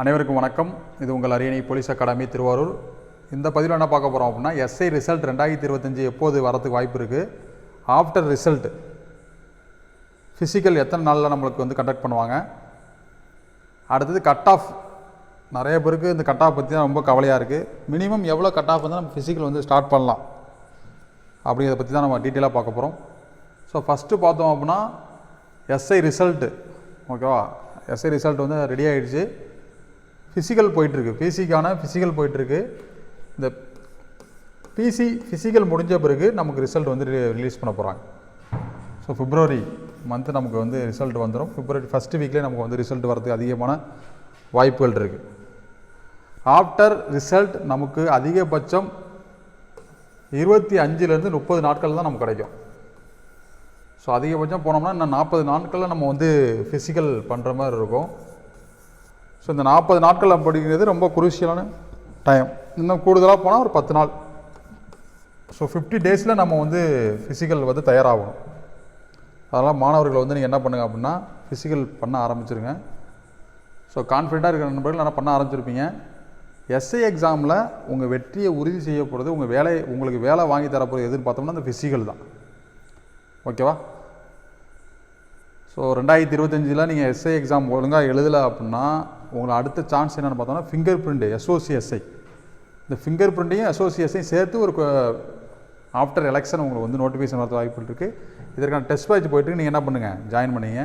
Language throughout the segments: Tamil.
அனைவருக்கும் வணக்கம். இது உங்கள் அரியணை போலீஸ் அகாடமி திருவாரூர். இந்த பதிவில் என்ன பார்க்க போகிறோம் அப்படின்னா எஸ்ஐ ரிசல்ட் ரெண்டாயிரத்தி இருபத்தஞ்சி எப்போது வரதுக்கு வாய்ப்பு இருக்குது ஆஃப்டர் ரிசல்ட் ஃபிசிக்கல் எத்தனை நாளில் நம்மளுக்கு வந்து கண்டக்ட் பண்ணுவாங்க? அடுத்தது கட் ஆஃப் நிறைய பேருக்கு இந்த கட் ஆஃப் பற்றி தான் ரொம்ப கவலையாக இருக்குது மினிமம் எவ்வளோ கட் ஆஃப் வந்து நம்ம ஃபிசிக்கல் வந்து ஸ்டார்ட் பண்ணலாம்? அப்படிங்கிறத பற்றி தான் நம்ம டீட்டெயிலாக பார்க்க போகிறோம் ஸோ ஃபஸ்ட்டு பார்த்தோம் அப்படின்னா எஸ்ஐ ரிசல்ட்டு ஓகேவா எஸ்ஐ ரிசல்ட் வந்து ரெடி ஆகிடுச்சு ஃபிசிக்கல் போயிட்டுருக்கு. பிசிக்கான ஃபிசிக்கல் போயிட்டுருக்கு. இந்த பிசி ஃபிசிக்கல் முடிஞ்ச பிறகு நமக்கு ரிசல்ட் வந்து ரிலீஸ் பண்ண போகிறாங்க ஸோ ஃபிப்ரவரி மந்த்து நமக்கு வந்து ரிசல்ட் வந்துடும் ஃபிப்ரவரி ஃபஸ்ட்டு வீக்லேயே நமக்கு வந்து ரிசல்ட் வரதுக்கு அதிகமான வாய்ப்புகள் இருக்குது ஆஃப்டர் ரிசல்ட் நமக்கு அதிகபட்சம் இருபத்தி அஞ்சுலேருந்து முப்பது நாட்கள் தான் நமக்கு கிடைக்கும். ஸோ அதிகபட்சம் போனோம்னா இன்னும் நாற்பது நாட்களில் நம்ம வந்து ஃபிசிக்கல் பண்ணுற மாதிரி இருக்கும். ஸோ இந்த நாற்பது நாட்கள் அப்படிங்கிறது ரொம்ப குருசியலான டைம் இன்னும் கூடுதலாக போனால் ஒரு பத்து நாள். ஸோ ஃபிஃப்டி டேஸில் நம்ம வந்து ஃபிசிக்கல் வந்து தயாராகணும். அதனால் மாணவர்கள் வந்து நீங்கள் என்ன பண்ணுங்க அப்படின்னா ஃபிசிக்கல் பண்ண ஆரம்பிச்சிருங்க. ஸோ கான்ஃபிடண்ட்டாக இருக்கிற நண்பர்கள் நல்லா பண்ண ஆரம்பிச்சிருப்பீங்க? எஸ்ஐ எக்ஸாமில் உங்கள் வெற்றியை உறுதி செய்யப்படுறது உங்கள் வேலை உங்களுக்கு வேலை வாங்கி தரப்போகிறது எதுன்னு பார்த்தோம்னா அந்த ஃபிசிக்கல் தான். ஓகேவா ஸோ ரெண்டாயிரத்தி இருபத்தஞ்சில் நீங்கள் எஸ்ஐ எக்ஸாம் ஒழுங்காக எழுதலை அப்படின்னா உங்களை அடுத்த சான்ஸ் என்னென்னு பார்த்தோம்னா ஃபிங்கர் பிரிண்ட்டு எஸ்ஓசிஎஸ்ஐ இந்த ஃபிங்கர் பிரிண்ட்டையும் எஸ்ஓசிஎஸ்ஐயும் சேர்த்து ஒரு ஆஃப்டர் எலெக்ஷன் உங்களுக்கு வந்து நோட்டிஃபிகேஷன் வரது வாய்ப்பு இருக்குது இதற்கான டெஸ்ட் பேட்ச் போயிட்டு நீங்கள் என்ன பண்ணுங்கள் ஜாயின் பண்ணிங்க.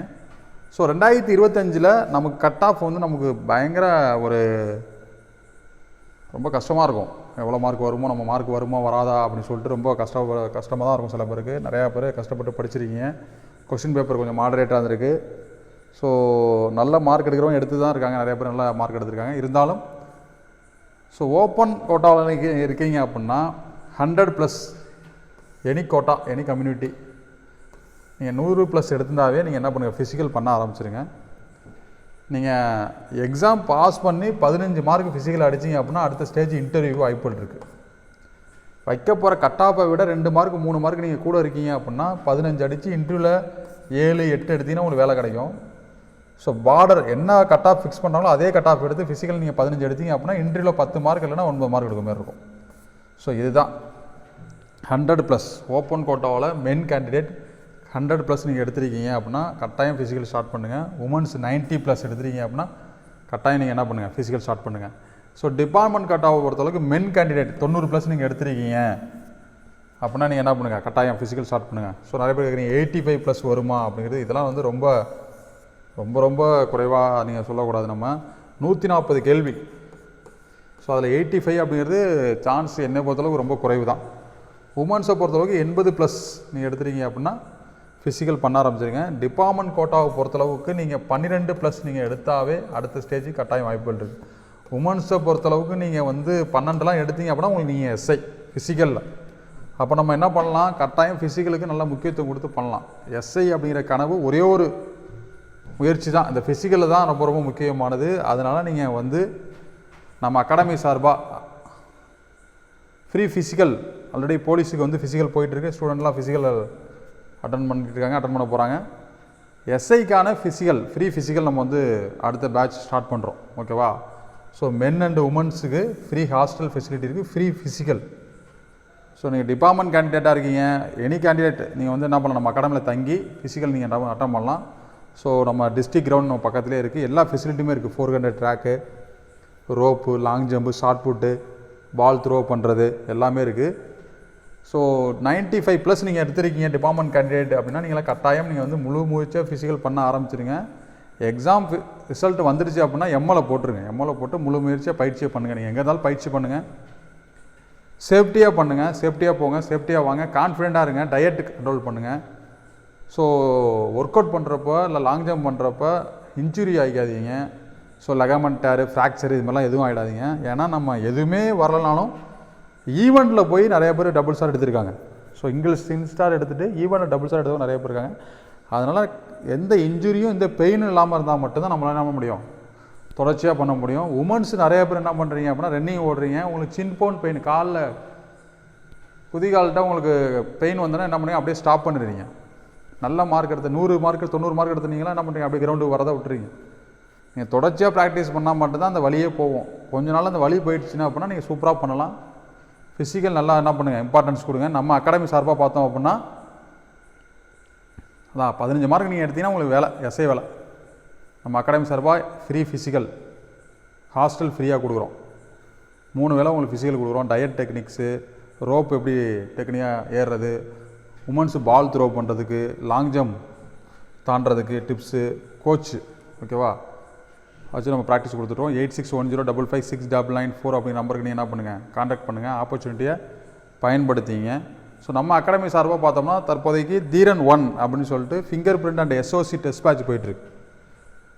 ஸோ ரெண்டாயிரத்தி இருபத்தஞ்சில் நமக்கு கட் ஆஃப் வந்து நமக்கு பயங்கர ஒரு ரொம்ப கஷ்டமாக இருக்கும். எவ்வளோ மார்க் வருமோ நம்ம மார்க் வருமோ வராதா அப்படின்னு சொல்லிட்டு ரொம்ப கஷ்ட கஷ்டமாக தான் இருக்கும் சில பேருக்கு. நிறையா பேர் கஷ்டப்பட்டு படிச்சிருக்கீங்க. கொஸ்டின் பேப்பர் கொஞ்சம் மாடரேட்டாக இருந்திருக்கு. ஸோ நல்ல மார்க் எடுக்கிறவங்க எடுத்து தான் இருக்காங்க. நிறைய பேர் நல்ல மார்க் எடுத்திருக்காங்க. இருந்தாலும் ஸோ ஓப்பன் கோட்டாவில் இருக்கீங்க அப்படின்னா hundred plus any quota any community நீங்கள் நூறு ப்ளஸ் எடுத்திருந்தாவே நீங்கள் என்ன பண்ணுங்கள் ஃபிசிக்கல் பண்ண ஆரம்பிச்சிருங்க. நீங்கள் எக்ஸாம் பாஸ் பண்ணி பதினஞ்சு மார்க் ஃபிசிக்கல் அடிச்சிங்க அப்படின்னா அடுத்த ஸ்டேஜ் இன்டர்வியூ வாய்ப்புகள் இருக்குது வைக்க போகிற கட்டாப்பை விட ரெண்டு மார்க் மூணு மார்க் நீங்கள் கூட இருக்கீங்க அப்படின்னா பதினஞ்சு அடித்து இன்டர்வியூவில் ஏழு எட்டு எடுத்தீங்கன்னா உங்களுக்கு வேலை கிடைக்கும். ஸோ பார்டர் என்ன கட் ஆஃப் ஃபிக்ஸ் பண்ணாலும் அதே கட் ஆஃப் எடுத்து ஃபிசிக்கல் நீங்கள் பதினஞ்சு எடுத்தீங்க அப்படின்னா இன்ட்ரியில் பத்து மார்க் இல்லைன்னா ஒன்பது மார்க் எடுக்க மாதிரி இருக்கும். ஸோ இதுதான். ஹண்ட்ரட் ப்ளஸ் ஓப்பன் கோட்டாவில் மென் கேண்டிடேட் ஹண்ட்ரட் ப்ளஸ் நீங்கள் எடுத்திருக்கீங்க அப்படின்னா கட்டாயம் ஃபிசிக்கல் ஸ்டார்ட் பண்ணுங்கள் உமன்ஸ் 90 ப்ளஸ் எடுத்திருக்கீங்க அப்படின்னா கட்டாயம் நீங்கள் என்ன பண்ணுங்கள் ஃபிசிக்கல் ஸ்டார்ட் பண்ணுங்கள் ஸோ டிபார்ட்மெண்ட் கட்டாவை பொறுத்தளவுக்கு மென் கேண்டிடேட் தொண்ணூறு ப்ளஸ் நீங்கள் எடுத்திருக்கீங்க அப்படின்னா நீங்கள் என்ன பண்ணுங்கள் கட்டாயம் ஃபிசிக்கல் ஸ்டார்ட் பண்ணுங்கள் ஸோ நிறைய பேர் கேட்குறீங்க எயிட்டி ஃபைவ் ப்ளஸ் வருமா அப்படிங்கிறது இதெல்லாம் வந்து ரொம்ப ரொம்ப ரொம்ப குறைவாக நீங்கள் சொல்லக்கூடாது நம்ம. நூற்றி நாற்பது கேள்வி. ஸோ அதில் எயிட்டி ஃபைவ் அப்படிங்கிறது சான்ஸ் என்னை பொறுத்தளவுக்கு ரொம்ப குறைவு தான் உமன்ஸை பொறுத்தளவுக்கு எண்பது ப்ளஸ் நீங்கள் எடுத்துட்டீங்க அப்படின்னா ஃபிசிக்கல் பண்ண ஆரம்பிச்சிருங்க. டிபார்ட்மெண்ட் கோட்டாவை பொறுத்தளவுக்கு நீங்கள் பன்னிரெண்டு ப்ளஸ் நீங்கள் எடுத்தாவே அடுத்த ஸ்டேஜுக்கு கட்டாயம் வாய்ப்புகள் இருக்குது உமன்ஸை பொறுத்தளவுக்கு நீங்கள் வந்து பன்னெண்டுலாம் எடுத்தீங்க அப்படின்னா உங்களுக்கு நீங்கள் எஸ்ஐ ஃபிசிக்கலில் அப்போ நம்ம என்ன பண்ணலாம்? கட்டாயம் ஃபிசிக்கலுக்கு நல்ல முக்கியத்துவம் கொடுத்து பண்ணலாம். எஸ்ஐ அப்படிங்கிற கனவு ஒரே ஒரு முயற்சி தான். இந்த ஃபிசிக்கலில் தான் ரொம்ப ரொம்ப முக்கியமானது. அதனால் நீங்கள் வந்து நம்ம அகாடமி சார்பாக ஃப்ரீ ஃபிசிக்கல் ஆல்ரெடி போலீஸுக்கு வந்து ஃபிசிக்கல் போயிட்டுருக்கு. ஸ்டூடெண்ட்லாம் ஃபிசிக்கல் அட்டன் பண்ணிட்டு இருக்காங்க அட்டன் பண்ண போகிறாங்க எஸ்ஐக்கான ஃபிசிக்கல் ஃப்ரீ ஃபிசிக்கல் நம்ம வந்து அடுத்த பேட்ச் ஸ்டார்ட் பண்ணுறோம் ஓகேவா ஸோ மென் அண்ட் உமன்ஸுக்கு ஃப்ரீ ஹாஸ்டல் ஃபெசிலிட்டி இருக்குது ஃப்ரீ ஃபிசிக்கல் ஸோ நீங்கள் டிபார்ட்மெண்ட் கேண்டிடேட்டாக இருக்கீங்க எனி கேண்டிடேட் நீங்கள் வந்து என்ன பண்ணலாம்? நம்ம அகாடமியில் தங்கி ஃபிசிக்கல் நீங்கள் அட்டன் பண்ணலாம். ஸோ நம்ம டிஸ்ட்ரிக் கிரவுண்ட் நம்ம பக்கத்துலேயே இருக்குது எல்லா ஃபெசிலிட்டியுமே இருக்குது four hundred track rope long jump shot put ball throw பண்ணுறது எல்லாமே இருக்குது ஸோ 95 ஃபைவ் ப்ளஸ் நீங்கள் எடுத்துருக்கீங்க டிபார்ட்மெண்ட் கேண்டிடேட் அப்படின்னா நீங்கள் கட்டாயம் நீங்கள் வந்து முழு முயற்சியாக ஃபிசிக்கல் பண்ண ஆரம்பிச்சிருங்க. எக்ஸாம் ரிசல்ட் வந்துடுச்சு அப்படின்னா எம்எல்ஏ போட்டுருங்க. எம்எல்ஏ போட்டு முழு முயற்சியாக பயிற்சியை பண்ணுங்கள் நீங்கள் எங்கே இருந்தாலும் பயிற்சி பண்ணுங்கள் சேஃப்டியாக பண்ணுங்கள் சேஃப்டியாக போங்க. சேஃப்டியாக வாங்க. கான்ஃபிடெண்ட்டாக இருங்க. டயட் கண்ட்ரோல் பண்ணுங்கள் ஸோ ஒர்க் அவுட் பண்ணுறப்போ இல்லை லாங் ஜம்ப் பண்ணுறப்ப இன்ஜுரி ஆகிக்காதீங்க ஸோ லெகமெண்ட் டேரு ஃப்ராக்சர் இது மாதிரிலாம் எதுவும் ஆகிடாதீங்க ஏன்னா நம்ம எதுவுமே வரலனாலும் ஈவெண்ட்டில் போய் நிறைய பேர் டபுள் ஸ்டார் எடுத்திருக்காங்க. ஸோ இங்கிலீஷ் சின் ஸ்டார் எடுத்துகிட்டு ஈவெண்ட்டில் டபுள் ஸ்டார் எடுத்தவங்க நிறைய பேர் இருக்காங்க. அதனால் எந்த இன்ஜுரியும் எந்த பெயினும் இல்லாமல் இருந்தால் மட்டும்தான் நம்மளால் என்ன பண்ண முடியும்? தொடர்ச்சியாக பண்ண முடியும். உமன்ஸ் நிறைய பேர் என்ன பண்ணுறீங்க அப்படின்னா ரன்னிங் ஓடுறீங்க. உங்களுக்கு சின் போன் பெயின் காலில் குதிகால்கிட்ட உங்களுக்கு பெயின் வந்தோன்னா என்ன பண்ணுறீங்க அப்படியே ஸ்டாப் பண்ணிடுறீங்க நல்ல மார்க் எடுத்து நூறு மார்க் தொண்ணூறு மார்க் எடுத்துனீங்களா என்ன பண்ணுறீங்க அப்படி கிரவுண்டுக்கு வரதை விட்டுறீங்க. நீங்கள் தொடர்ச்சியாக ப்ராக்டிஸ் பண்ணால் மட்டும்தான் அந்த வழியே போவோம் கொஞ்ச நாள் அந்த வழி போயிடுச்சுன்னா அப்படின்னா நீங்கள் சூப்பராக பண்ணலாம். ஃபிசிக்கல் நல்லா என்ன பண்ணுங்கள் இம்பார்ட்டன்ஸ் கொடுங்க. நம்ம அகாடமி சார்பாக பார்த்தோம் அப்படின்னா அதான் பதினஞ்சு மார்க் நீங்கள் எடுத்தீங்கன்னா உங்களுக்கு வேலை எஸ்ஐ வேலை. நம்ம அகாடமி சார்பாக ஃப்ரீ ஃபிசிக்கல் ஹாஸ்டல் ஃப்ரீயாக கொடுக்குறோம். மூணு வேளை உங்களுக்கு ஃபிசிக்கல் கொடுக்குறோம். டயட் டெக்னிக்ஸு ரோப் எப்படி டெக்னிக்காக ஏறுறது உமன்ஸு பால் த்ரோ பண்ணுறதுக்கு லாங் ஜம்ப் தாண்டுறதுக்கு டிப்ஸு கோச்சு ஓகேவா வச்சு நம்ம ப்ராக்டிஸ் கொடுத்துட்டோம். Eight six one zero double five six double nine four அப்படிங்கிற நம்பருக்கு நீங்கள் என்ன பண்ணுங்கள் காண்டாக்ட் பண்ணுங்கள் ஆப்பர்ச்சுனிட்டியை பயன்படுத்திங்க. ஸோ நம்ம அகாடமி சார்பாக பார்த்தோம்னா தற்போதைக்கு தீரன் ஒன் அப்படின்னு சொல்லிட்டு finger print and SOC test batch போயிட்டுருக்கு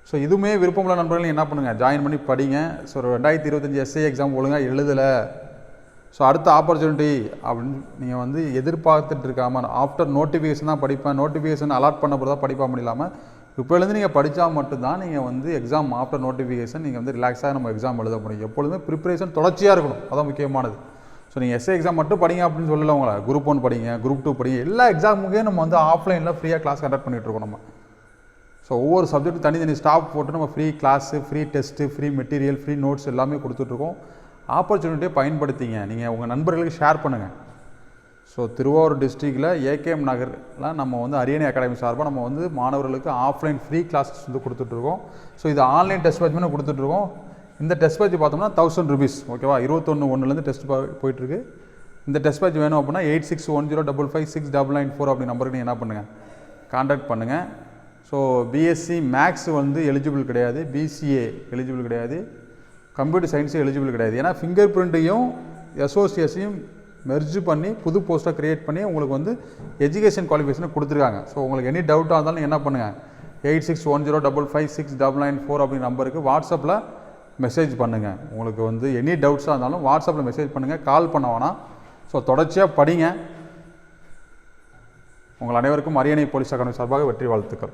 ஸோ இதுவுமே விருப்பமுள்ள நண்பர்கள் என்ன பண்ணுங்கள் ஜாயின் பண்ணி படிங்க. ஸோ ரெண்டாயிரத்தி இருபத்தஞ்சி எஸ்ஐ எக்ஸாம் ஒழுங்காக எழுதலை. ஸோ அடுத்த ஆப்பர்ச்சுனிட்டி அப்படின்னு நீங்கள் வந்து எதிர்பார்த்துட்டு இருக்காமல் ஆஃப்டர் நோட்டிஃபிகேஷன் தான் படிப்பேன் நோட்டிஃபிகேஷன் அலாட் பண்ண தான் படிப்பா முடியாமல் இப்போலேருந்து நீங்கள் படித்தா மட்டும்தான் நீங்கள் வந்து எக்ஸாம் ஆஃப்டர் நோட்டிஃபிகேஷன் நீங்கள் வந்து ரிலாக்ஸாக நம்ம எக்ஸாம் எழுத முடியும். எப்பொழுதுமே ப்ரிப்பரேஷன் தொடர்ச்சியாக இருக்கணும். அதான் முக்கியமானது. ஸோ நீங்கள் எஸ்ஏ எக்ஸாம் மட்டும் படிங்க அப்படின்னு சொல்லல உங்களை. குரூப் ஒன் படிங்க குரூப் டூ படிங்க எல்லா எக்ஸாமுக்கே நம்ம வந்து ஆஃப்லைனில் ஃப்ரீயாக கிளாஸ் கண்டக்ட் பண்ணிகிட்டு இருக்கோம் நம்ம. ஸோ ஒவ்வொரு சப்ஜெக்ட் தனித்தனி ஸ்டாப் போட்டு நம்ம free class free test free material free notes எல்லாமே கொடுத்துட்ருக்கோம். ஆப்பர்ச்சுனிட்டியை பயன்படுத்திங்க. நீங்கள் உங்கள் நண்பர்களுக்கு ஷேர் பண்ணுங்கள் ஸோ திருவாரூர் டிஸ்ட்ரிக்டில் ஏகேஎம் நகரில் நம்ம வந்து அரியணை அகாடமி சார்பாக நம்ம வந்து மாணவர்களுக்கு ஆஃப்லைன் ஃப்ரீ கிளாஸஸ் வந்து கொடுத்துட்ருக்கோம். ஸோ இது ஆன்லைன் டெஸ்ட் பேட்ச்மே கொடுத்துட்ருக்கோம். இந்த டெஸ்ட் பேட்ச் பார்த்தோம்னா தௌசண்ட் ருபீஸ் ஓகேவா இருபத்தொன்று ஒன்றுலேருந்து டெஸ்ட் போயிட்டுருக்கு இந்த டெஸ்ட் பேட்ச் வேணும் அப்படின்னா eight six one zero double five six double nine four அப்படி நம்பருக்கு நீங்கள் என்ன பண்ணுங்கள் கான்டாக்ட் பண்ணுங்கள் ஸோ பிஎஸ்சி மேக்ஸ் வந்து எலிஜிபிள் கிடையாது. பிசிஏ எலிஜிபிள் கிடையாது. கம்ப்யூட்டர் சயின்ஸும் எலிஜிபிள் கிடையாது. ஏன்னா ஃபிங்கர் பிரிண்ட்டையும் எஸ்ஓசிஎஸையும் மெர்ஜ் பண்ணி புது போஸ்ட்டாக க்ரியேட் பண்ணி உங்களுக்கு வந்து எஜுகேஷன் குவாலிஃபிகேஷனை கொடுத்துருக்காங்க. ஸோ உங்களுக்கு எனி டவுட்டாக இருந்தாலும் என்ன பண்ணுங்கள் eight six one zero double five six double nine four அப்படிங்கிற நம்பருக்கு வாட்ஸ்அப்பில் மெசேஜ் பண்ணுங்கள் உங்களுக்கு வந்து எனி டவுட்ஸாக இருந்தாலும் வாட்ஸ்அப்பில் மெசேஜ் பண்ணுங்கள் கால் பண்ண வேணாம். ஸோ தொடர்ச்சியாக படிங்க. உங்கள் அனைவருக்கும் அரியணை போலீஸ் அகாடமி சார்பாக வெற்றி வாழ்த்துக்கள்.